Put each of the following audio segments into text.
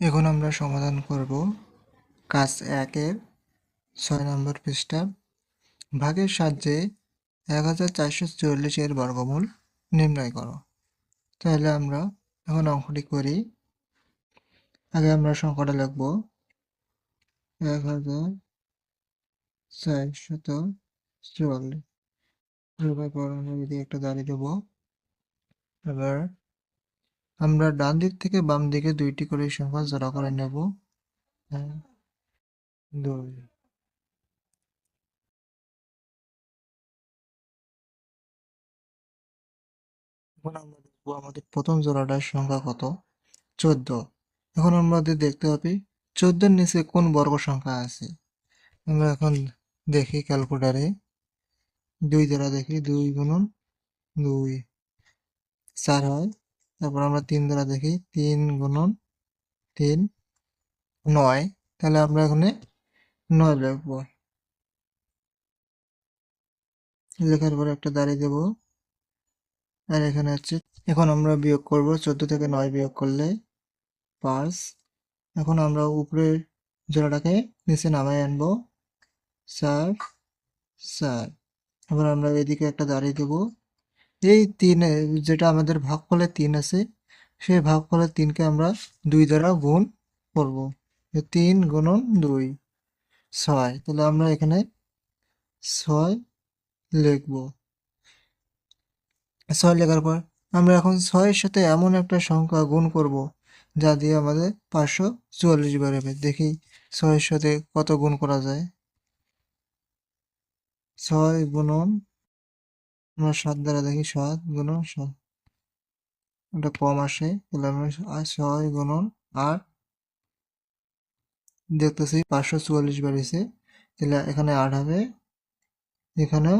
এখন আমরা সমাধান করব কাজ একের ছয় নম্বর পৃষ্ঠা। ভাগের সাহায্যে এক হাজার চারশো চল্লিশের বর্গমূল নির্ণয় করো। তাহলে আমরা এখন অঙ্কটি করি। আগে আমরা সংখ্যাটা লিখব। এক হাজার চারশত চুয়াল্লিশ পর এদিকে একটা দাঁড়িয়ে দেবো, এবার আমরা ডান দিক থেকে বাম দিকে দুইটি করে সংখ্যা জোড়া করে নেব। এক, দুই। আমরা দেখব আমাদের প্রথম জোড়াটার সংখ্যা কত? চোদ্দ। এখন আমাদের দেখতে হবে চোদ্দের নিচে কোন বর্গ সংখ্যা আছে? আমরা এখন দেখি ক্যালকুলেটারে। দুই দ্বারা দেখি দুই গুণন দুই। চার হয়। তারপর আমরা তিন দ্বারা দেখি, তিন গুণন তিন নয়। তাহলে আমরা এখানে নয় লিখব। লেখার পর একটা দাঁড়িয়ে দেব। আর এখানে হচ্ছে, এখন আমরা বিয়োগ করব, চোদ্দ থেকে নয় বিয়োগ করলে পাঁচ। এখন আমরা উপরের জোড়াটাকে নিচে নামাই আনব। চার চার। এবার আমরা এদিকে একটা দাঁড়িয়ে দেব। এই তিন, যেটা আমাদের ভাগ ভাগফলে তিন আছে, সেই ভাগফলে তিনকে আমরা দুই দ্বারা গুণ করব। তিন গুণন দুই। ছয়, তাহলে আমরা এখানে ছয় লিখব। ছয় লেখার পর আমরা এখন ছয়ের সাথে এমন একটা সংখ্যা গুণ করব, যা দিয়ে আমাদের পাঁচশো চুয়াল্লিশ বেরোবে দেখি ছয়ের সাথে কত গুণ করা যায়। ছয় গুণন আমরা সাত দ্বারা দেখি সাত গুণন সাত ওটা কম আসে তাহলে ছয় গুণন আট দেখতেছি পাঁচশো চুয়াল্লিশ বেরিয়েছে তাহলে এখানে আট হবে, এখানেও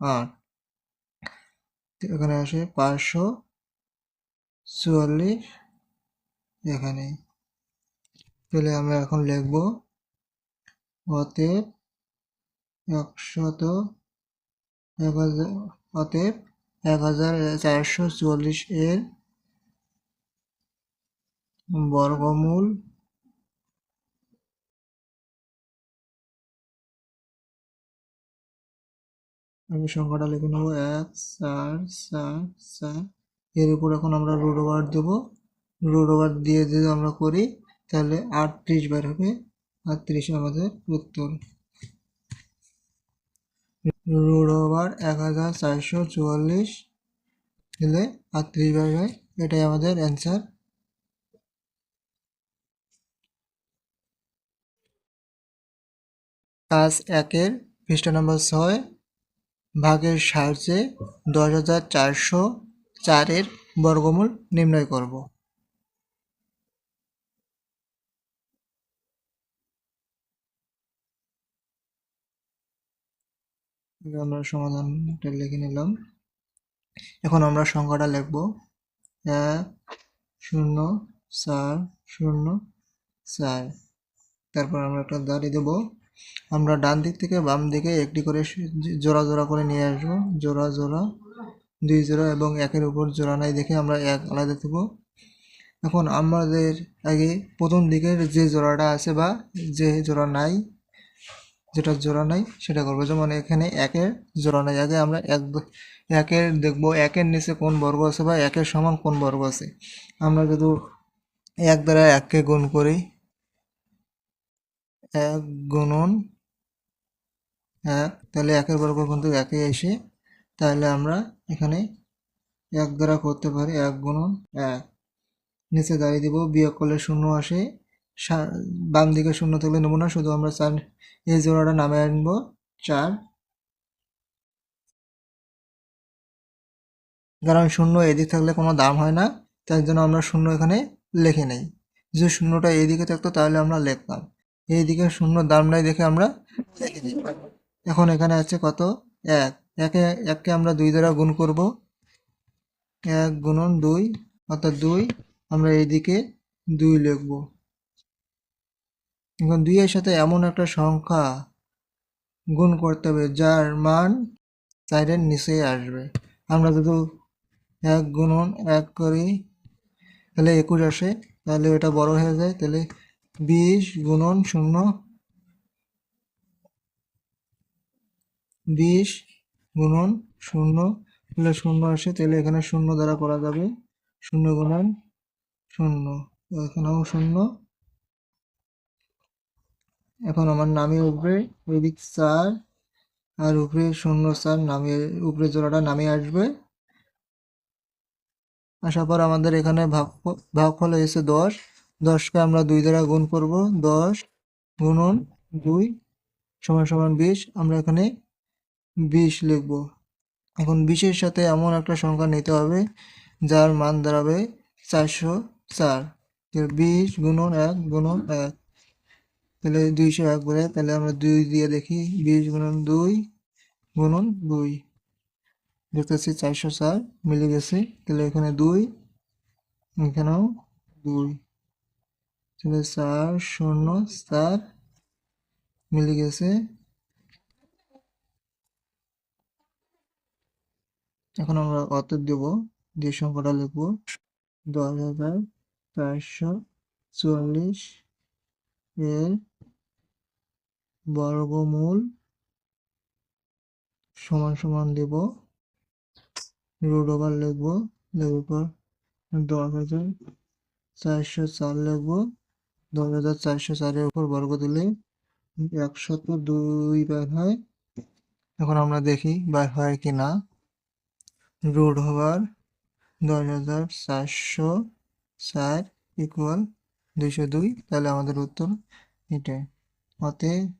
আট। এখানে আসে পাঁচশো চুয়াল্লিশ, এখানে। তাহলে আমরা এখন লিখব, অতএব একশত অতএব এক হাজার চারশো চুয়াল্লিশ এর বর্গমূল আমি সংখ্যাটা লিখে নেব এক চার চার চার। এর উপর এখন আমরা রুট ওভার দেবো। রুট ওভার দিয়ে যদি আমরা করি, তাহলে আটত্রিশ বার হবে। আটত্রিশ আমাদের উত্তর। রুট ওভার এক হাজার চারশো চুয়াল্লিশ দিলে আটত্রিশ বার হয় এটাই আমাদের অ্যান্সার কাজ একের পৃষ্ঠা নম্বর ছয়, ভাগের সাহায্যে দশ হাজার চারশো চারের বর্গমূল নির্ণয় করব। আমরা সমাধানটা লিখে নিলাম। এখন আমরা সংখ্যাটা লিখব। এক, শূন্য, চার শূন্য, চার। তারপর আমরা একটা দাঁড়িয়ে দেবো। আমরা ডান দিক থেকে বাম দিকে একটি করে জোড়া জোড়া করে নিয়ে আসব। জোড়া জোড়া, দুই জোড়া এবং একের উপর জোড়া নাই দেখে আমরা এক আলাদা দেব। এখন আমাদের আগে প্রথম দিকের যে জোড়াটা আছে বা যে জোড়া নাই যেটা জোড়া নাই, সেটা করব। যেমন এখানে একের জোড়া নাই, আগে আমরা এক একের দেখব, একের নিচে কোন বর্গ আছে বা একের সমান কোন বর্গ আছে। আমরা যদি এক দ্বারা এককে গুণ করি, এক গুণন এক, তাহলে একের বর্গ কিন্তু একে এসে, তাহলে আমরা এখানে এক দ্বারা করতে পারি, এক গুণন এক। নিচে দাঁড়িয়ে দিব, বিয়োগ করলে শূন্য আসে বাম দিকে শূন্য থাকলে নেব না শুধু আমরা চার, এই জোড়াটা নামে আনব। চার। কারণ শূন্য এদিক থাকলে কোনো দাম হয় না, তাই জন্য আমরা শূন্য এখানে লিখে নেই। যদি শূন্যটা এদিকে থাকতো, তাহলে আমরা লিখতাম। এইদিকে শূন্য দাম নাই দেখে আমরা এখন এখানে আছে কত? এক। একে, এককে আমরা দুই দ্বারা গুণ করব। এক গুণন দুই, অর্থাৎ দুই। আমরা এইদিকে দুই লিখব। এখন দুইয়ের সাথে এমন একটা সংখ্যা গুণ করতে হবে, যার মান চারের নিচে আসবে। আমরা যদি এক গুণন এক করি, তাহলে একুশ আসে, তাহলে এটা বড় হয়ে যায়, তাহলে বিশ গুণন শূন্য, বিশ গুণন শূন্য, তাহলে শূন্য আসে, তাহলে এখানে শূন্য দ্বারা করা যাবে, শূন্য গুণন শূন্য। এখানেও শূন্য এখন আমার নামে উপরে ওইদিক চার আর উপরে শূন্য চার নামিয়ে উপরে জোড়াটা নামিয়ে আসবে। আসার পর আমাদের এখানে ভাগ ভাগ ভাগফল হয়েছে দশ। দশকে আমরা দুই দ্বারা গুণ করব, দশ গুণন দুই সমান সমান বিশ। আমরা এখানে বিশ লিখব। এখন বিশের সাথে এমন একটা সংখ্যা নিতে হবে যার মান দাঁড়াবে চারশো চার। বিশ গুণন এক গুণন এক। তাহলে দুইশো এক করে তাহলে আমরা দুই দিয়ে দেখি, বিশ গুণন দুই গুণন দুই। দেখতেছি চারশো চার, মিলে গেছে, তাহলে এখানে দুই, এখানেও দুই। তাহলে চার শূন্য চার, মিলে গেছে। এখন আমরা অত দেব দিয়ে সংখ্যাটা লিখব, দশ হাজার চারশো চুয়াল্লিশ এর বর্গমূল সমান সমান দেব রুট ওভার লিখব লেখার পর দশ হাজার চারশো চার লিখব, দশ হাজার চারশো চারের উপর বর্গ দিলে একশত দুই বার হয়। এখন আমরা দেখি বের হয় কি না। রুট ওভার দশ হাজার চারশো চার ইকুয়াল দুইশো দুই, তাহলে আমাদের উত্তর এটাই। অতএব